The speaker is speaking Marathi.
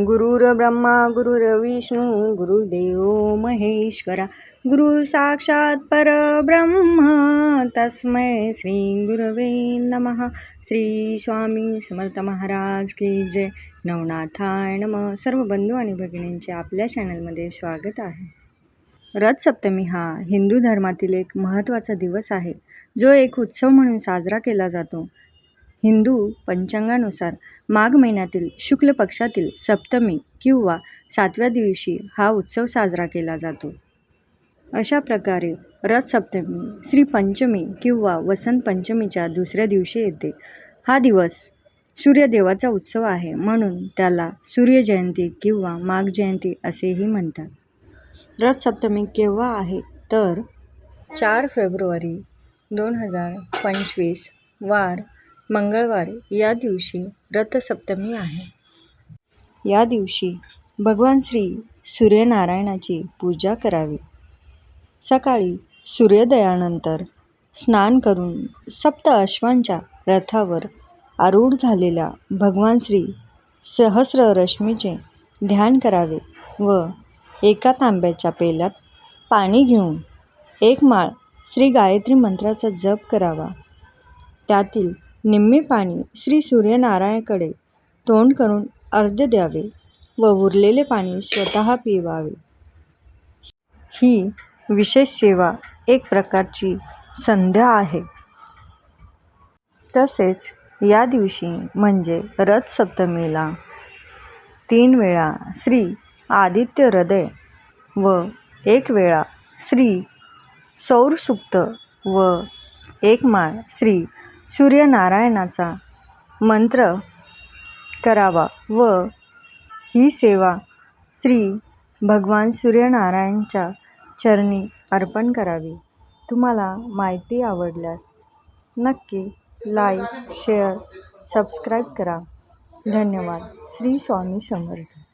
गुरुर्ब्रह्मा गुरुर्विष्णू गुरुर्देव महेश्वरा गुरु साक्षात परब्रह्म. तस्मै श्री गुरवे नमः. श्री स्वामी समर्थ महाराज की जय. नवनाथाय नम. सर्व बंधू आणि भगिनींचे आपल्या चॅनलमध्ये स्वागत आहे. रथसप्तमी हा हिंदू धर्मातील एक महत्त्वाचा दिवस आहे. जो एक उत्सव म्हणून साजरा केला जातो. हिंदू पंचांगानुसार माघ महिन्यातील शुक्ल पक्षातील सप्तमी किंवा सातव्या दिवशी हा उत्सव साजरा केला जातो. अशा प्रकारे रथसप्तमी श्रीपंचमी किंवा वसंत पंचमीच्या दुसऱ्या दिवशी येते. हा दिवस सूर्यदेवाचा उत्सव आहे म्हणून त्याला सूर्यजयंती किंवा माघ जयंती असेही म्हणतात. रथसप्तमी केव्हा आहे? तर चार फेब्रुवारी दोन हजार पंचवीस वार मंगळवारी या दिवशी रथसप्तमी आहे. या दिवशी भगवान श्री सूर्यनारायणाची पूजा करावी. सकाळी सूर्योदयानंतर स्नान करून सप्त अश्वांच्या रथावर आरूढ झालेल्या भगवान श्री सहस्र रश्मीचे ध्यान करावे व एका तांब्याच्या पेल्यात पाणी घेऊन एक माळ श्री गायत्री मंत्राचा जप करावा. त्यातील निम्मे पाणी श्री सूर्यनारायणाकडे तोंड करून अर्ध्य द्यावे व उरलेले पाणी स्वतः पिवावे. ही विशेष सेवा एक प्रकारची संध्या आहे. तसेच या दिवशी म्हणजे रथसप्तमीला तीन वेळा श्री आदित्य हृदय व एक वेळा श्री सौरसुक्त व एक माळ श्री सूर्यनारायणाचा मंत्र करावा व ही सेवा श्री भगवान सूर्यनारायणच्या चरणी अर्पण करावी. तुम्हाला माहिती आवडल्यास नक्की लाईक शेअर सबस्क्राईब करा. धन्यवाद. श्री स्वामी समर्थ.